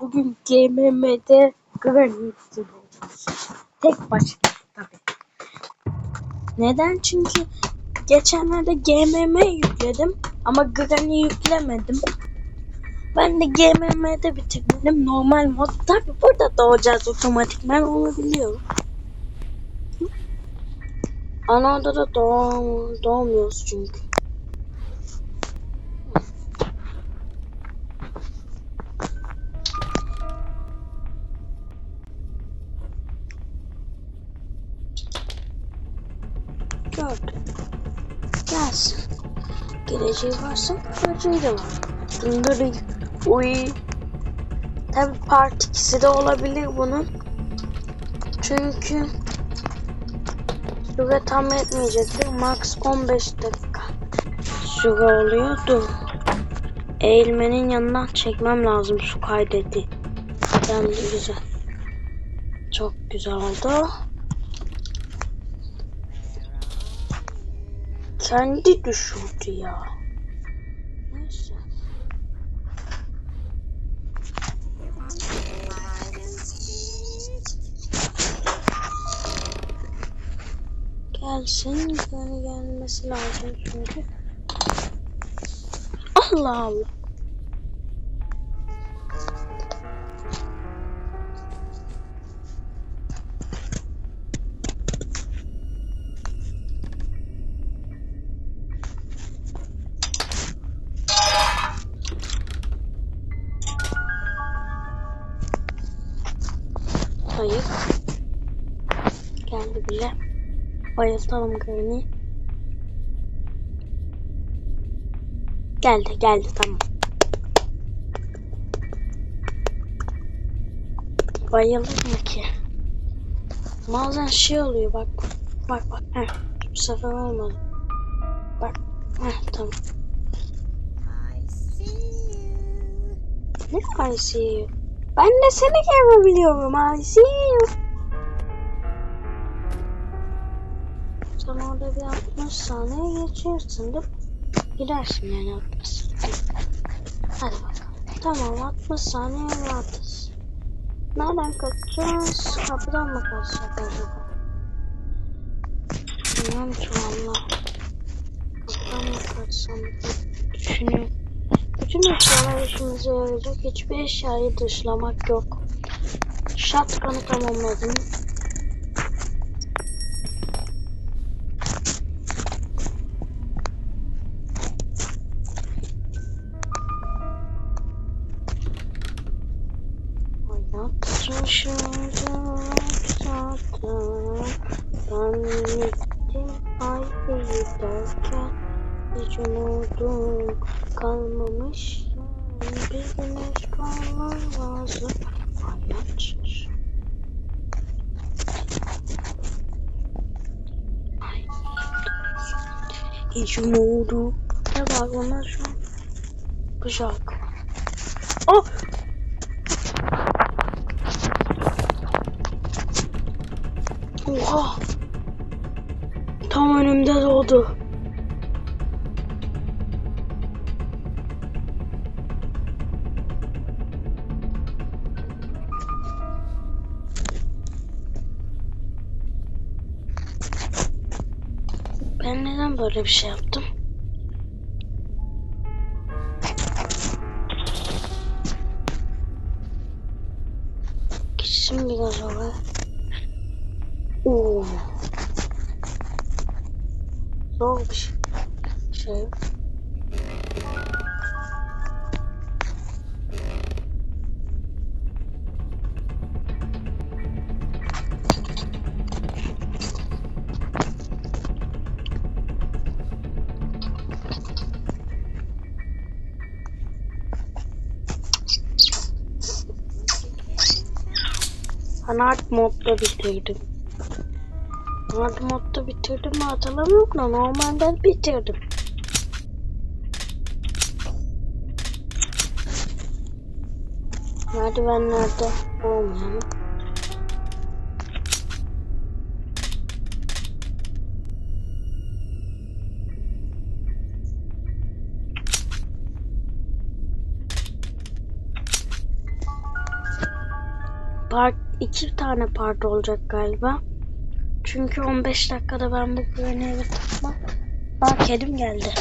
bugün GMM'de Granny olacağız. Tek başına tabii. Neden? Çünkü geçenlerde GMM yükledim ama Granny yüklemedim. Ben de GMM'de bitirdim. Normal mod. Tabii burada doğacağız otomatik. Ben onu biliyorum. Ana odada doğ doğmuyoruz çünkü. Geleceği varsa geleceği de var. Dındırı uy. Tabi part ikisi de olabilir bunun. Çünkü süre tam yetmeyecektir. Max 15 dakika süre oluyordu. Eğilmenin yanından çekmem lazım su kaydetti. Yani güzel. Çok güzel oldu. Kendi düşürdü ya. Gelsin. Yani gelmesi lazım çünkü. Allah Allah. Hayır. Geldi bile. Bayıltalım Granny. Geldi geldi tamam. Bayılır mı ki? Bazen şey oluyor bak. Bak bak. Heh, bu sefer olmadı. Bak. Heh, tamam. Ne I see you? Ben de seni görebiliyorum. I see you. Bir 60 saniye geçersin değil mi? Gidersin yani 60 saniye. Hadi bakalım. Tamam 60 saniye rahatız. Nereden kaçacağız? Kapıdan mı kaçacak acaba? Bilmiyorum ki valla. Kapıdan mı kaçsam düşünüyorum. Bütün eşyalar işimize yarayacak. Hiçbir eşyayı dışlamak yok. Shotgun'ı tamamladım. Hayat şaşıracak zaten. Ben gittim ay giderken hiç umudum. Bir güneş parlar lazım. Hayat şaşır. Ay, Hiç umudum. Ne var ona şu an? Şarkı. Oh! Oha! Tam önümde doğdu. Ben neden böyle bir şey yaptım? Gitsin biraz oraya. Oo. Zor bir şey. Hard modda bitirdim. Hard modda bitirdim mi hatırlamıyorum da normalde bitirdim. Merdivenlerde olmayan. part iki tane part olacak galiba. Çünkü 15 dakikada ben bu güveni eve tutmam. Aa kedim geldi.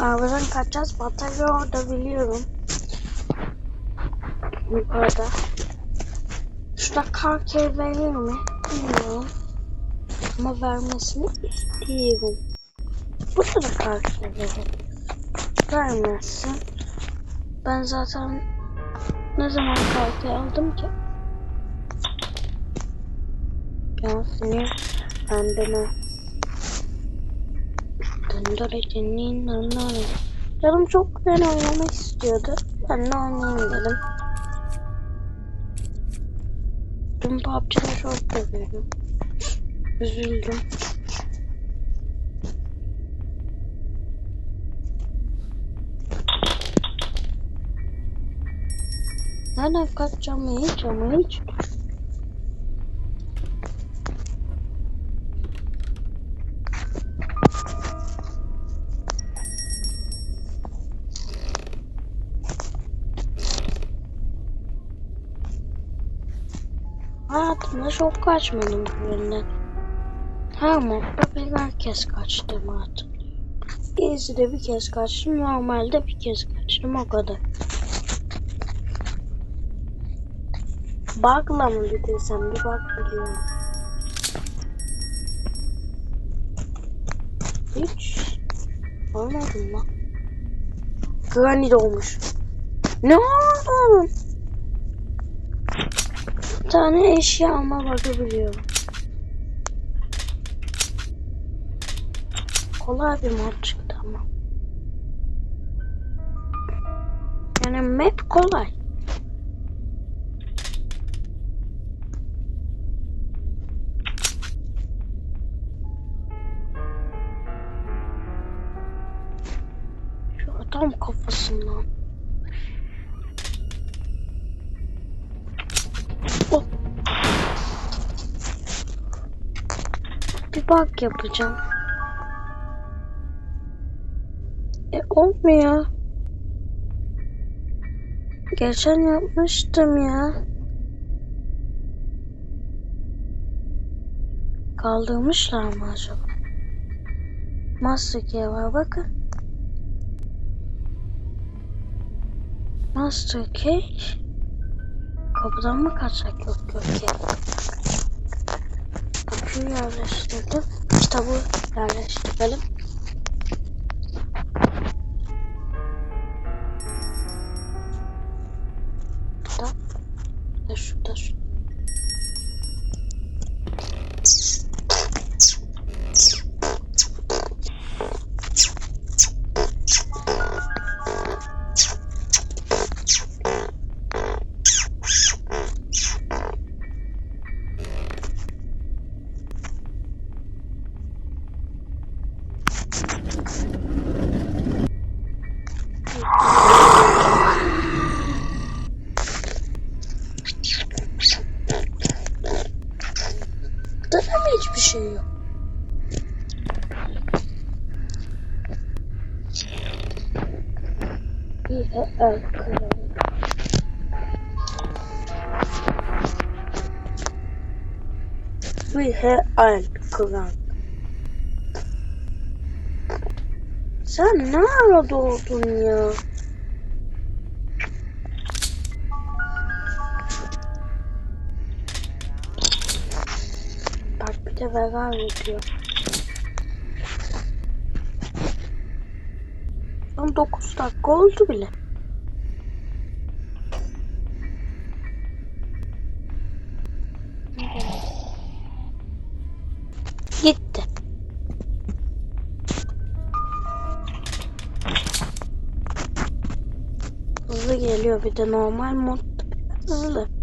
Arabadan kaçacağız. Batarya orada biliyorum. Yukarıda. Şurada kar kere verir mi? Bilmiyorum. Ama vermesini istiyorum. Burada da kar kere verir. Vermezsin. Ben zaten ne zaman kere aldım ki? Ya sinir bende ne? Döndürecinin döndüre. Canım çok güzel oynamak istiyordu. Ben de oynayayım dedim. Dün PUBG'de çok seviyorum. Üzüldüm. Nereden kaçacağımı hiç ama hiç Hayatımda çok kaçmadım güvenden. Her modda bir kez kaçtığımı hatırlıyorum. Gezi'de bir kez kaçtım, normalde bir kez kaçtım o kadar. Bug'la mı bitirsem bir bak biliyorum. Hiç olmadım lan. Granny doğmuş. Ne oldu? Bir tane eşya alma bakabiliyorum. Kolay bir mod çıktı ama. Yani map kolay. Adam kafasından. Bir bak yapacağım. E olmuyor. Geçen yapmıştım ya. Kaldırmışlar mı acaba? Master key var bakın. Master key. Kapıdan mı kaçsak yok yok ya. Aküyü yerleştirdim. Kitabı yerleştirelim. Burada da mı hiçbir şey yok? Bir el kırıldı. Bir el kırıldı. Sen ne ara doğdun ya? De vegan yapıyor. Tam 9 dakika bile. Gitti. Hızlı geliyor bir de normal mod hızlı.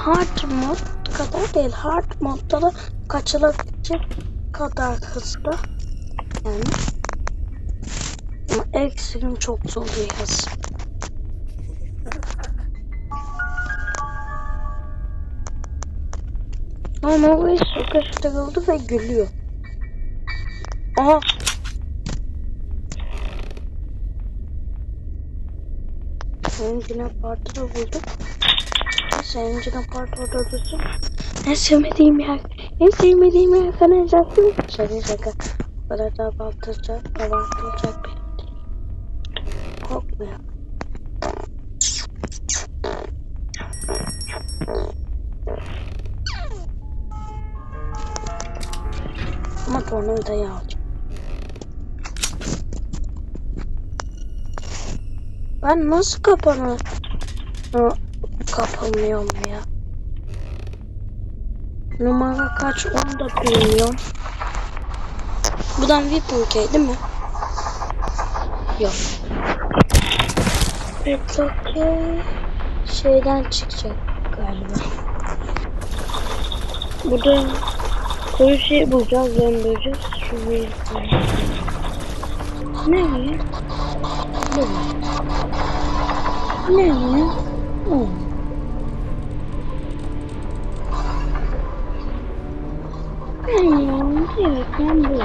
Hard mod kadar değil. Hard modda da kaçılabilecek kadar hızlı. Yani. Ama ekstrem çok zor bir hız. Ama o iş sıkıştırıldı ve gülüyor. Aha. Senin partı da bulduk. Senin partı orada dursun. En sevmediğim yer. En sevmediğim yer kanalizasyonu. Şaka şaka. Böyle da abartılacak, abartılacak bir yer değil. Korkmuyor. Ama tornavidayı alacağım. Ben nasıl kapanı kapamıyorum ya? Numara kaç onu da bilmiyorum. Buradan Key değil mi? Yok. Petroke şeyden çıkacak galiba. Burada koyu şey bulacağız, döndüreceğiz. Şu bir Ne ya? Bu. Ne ya? Evet ben bu.